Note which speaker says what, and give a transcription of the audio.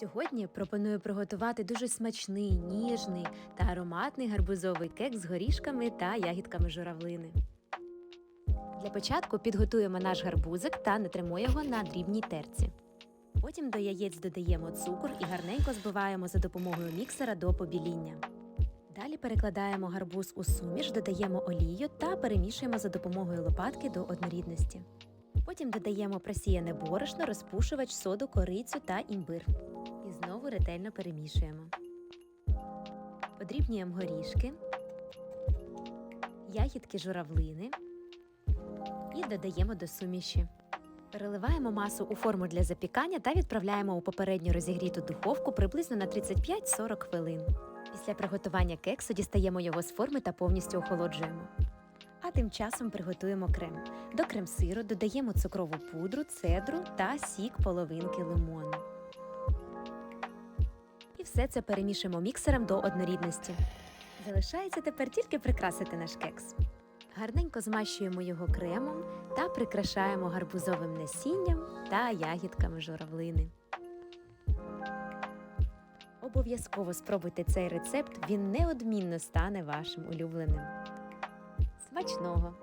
Speaker 1: Сьогодні пропоную приготувати дуже смачний, ніжний та ароматний гарбузовий кекс з горішками та ягідками журавлини. Для початку підготуємо наш гарбузик та натримо його на дрібній терці. Потім до яєць додаємо цукор і гарненько збиваємо за допомогою міксера до побіління. Далі перекладаємо гарбуз у суміш, додаємо олію та перемішуємо за допомогою лопатки до однорідності. Потім додаємо просіяне борошно, розпушувач, соду, корицю та імбир. І знову ретельно перемішуємо. Подрібнюємо горішки, ягідки журавлини і додаємо до суміші. Переливаємо масу у форму для запікання та відправляємо у попередньо розігріту духовку приблизно на 35-40 хвилин. Після приготування кексу дістаємо його з форми та повністю охолоджуємо. А тим часом приготуємо крем. До крем-сиру додаємо цукрову пудру, цедру та сік половинки лимону. І все це перемішуємо міксером до однорідності. Залишається тепер тільки прикрасити наш кекс. Гарненько змащуємо його кремом та прикрашаємо гарбузовим насінням та ягідками журавлини. Обов'язково спробуйте цей рецепт, він неодмінно стане вашим улюбленим. Смачного!